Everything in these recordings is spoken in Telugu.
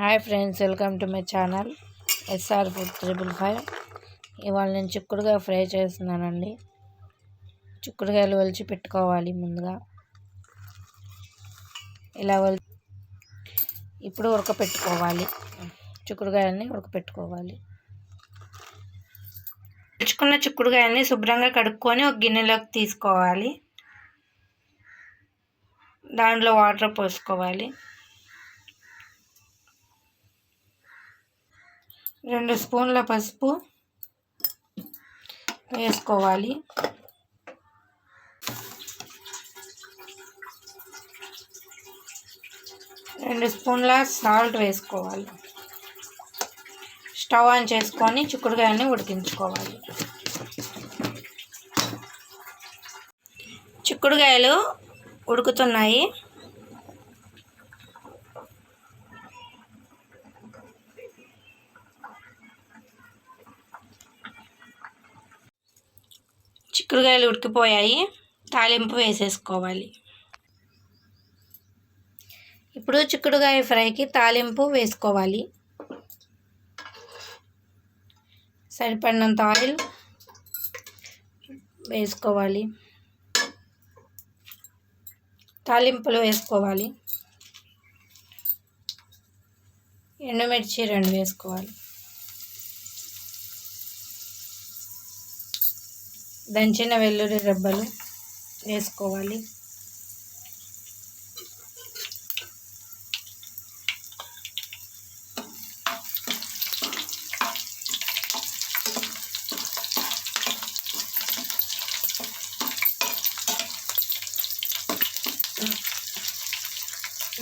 Hi friends welcome to my channel SR food triple five. ఇవాళ నేను చిక్కుడుగా ఫ్రై చేస్తున్నానండి. చిక్కుడుకాయలు ఒలిచి పెట్టుకోవాలి ముందుగా. ఇలా ఒలి ఇప్పుడు ఉడకపెట్టుకోవాలి. చిక్కుడుకాయలని ఉడకపెట్టుకోవాలి. పెంచుకున్న చిక్కుడుకాయల్ని శుభ్రంగా కడుక్కొని ఒక గిన్నెలోకి తీసుకోవాలి. దాంట్లో వాటర్ పోసుకోవాలి. రెండు స్పూన్ల పసుపు వేసుకోవాలి. రెండు స్పూన్ల సాల్ట్ వేసుకోవాలి. స్టవ్ ఆన్ చేసుకొని చిక్కుడుకాయని ఉడికించుకోవాలి. చిక్కుడుకాయలు ఉడుకుతున్నాయి. చిక్కుడుకాయలు ఉడికిపోయాయి. తాలింపు వేసేసుకోవాలి. ఇప్పుడు చిక్కుడుకాయ ఫ్రైకి తాలింపు వేసుకోవాలి. సరిపడినంత ఆయిల్ వేసుకోవాలి. తాలింపులు వేసుకోవాలి. ఎండుమిర్చి రెండు వేసుకోవాలి. దంచిన వెల్లుల్లి రెబ్బలు వేసుకోవాలి.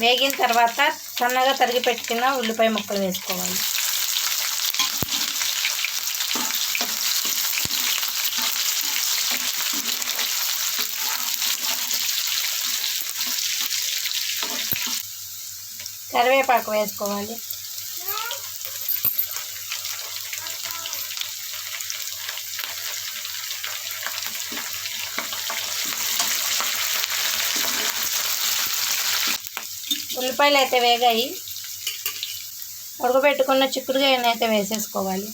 వేగిన తర్వాత సన్నగా తరిగి పెట్టుకున్న ఉల్లిపాయ ముక్కలు వేసుకోవాలి. కరివేపాకు వేసుకోవాలి. ఉల్లిపాయలు అయితే వేగాయి. ఉడకబెట్టుకున్న చిక్కుడుగా అయితే వేసేసుకోవాలి.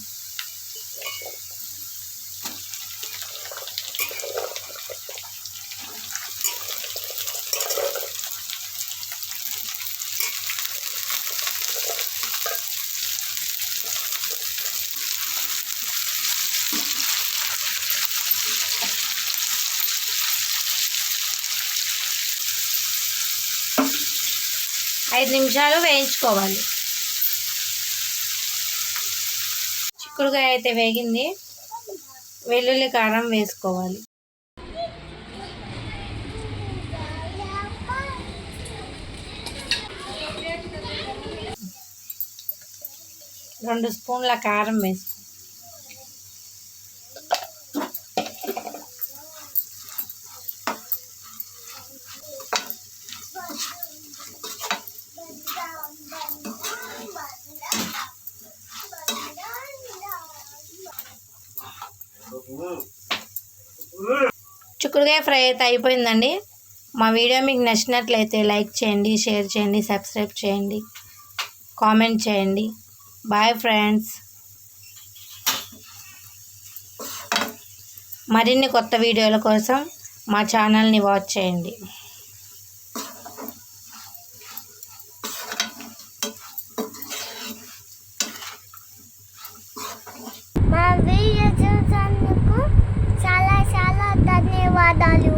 ఐదు నిమిషాలు వేయించుకోవాలి. చిక్కుడుకాయ అయితే వేగింది. వెల్లుల్లి కారం వేసుకోవాలి. రెండు స్పూన్ల కారం వేసుకో చిక్కుడుకాయ ఫ్రై అయితే అయిపోయిందండి. మా వీడియో మీకు నచ్చినట్లయితే లైక్ చేయండి షేర్ చేయండి సబ్స్క్రైబ్ చేయండి కామెంట్ చేయండి. Bye friends. మరిన్ని కొత్త వీడియోల కోసం మా ఛానల్ని వాచ్ చేయండి. dar-lhe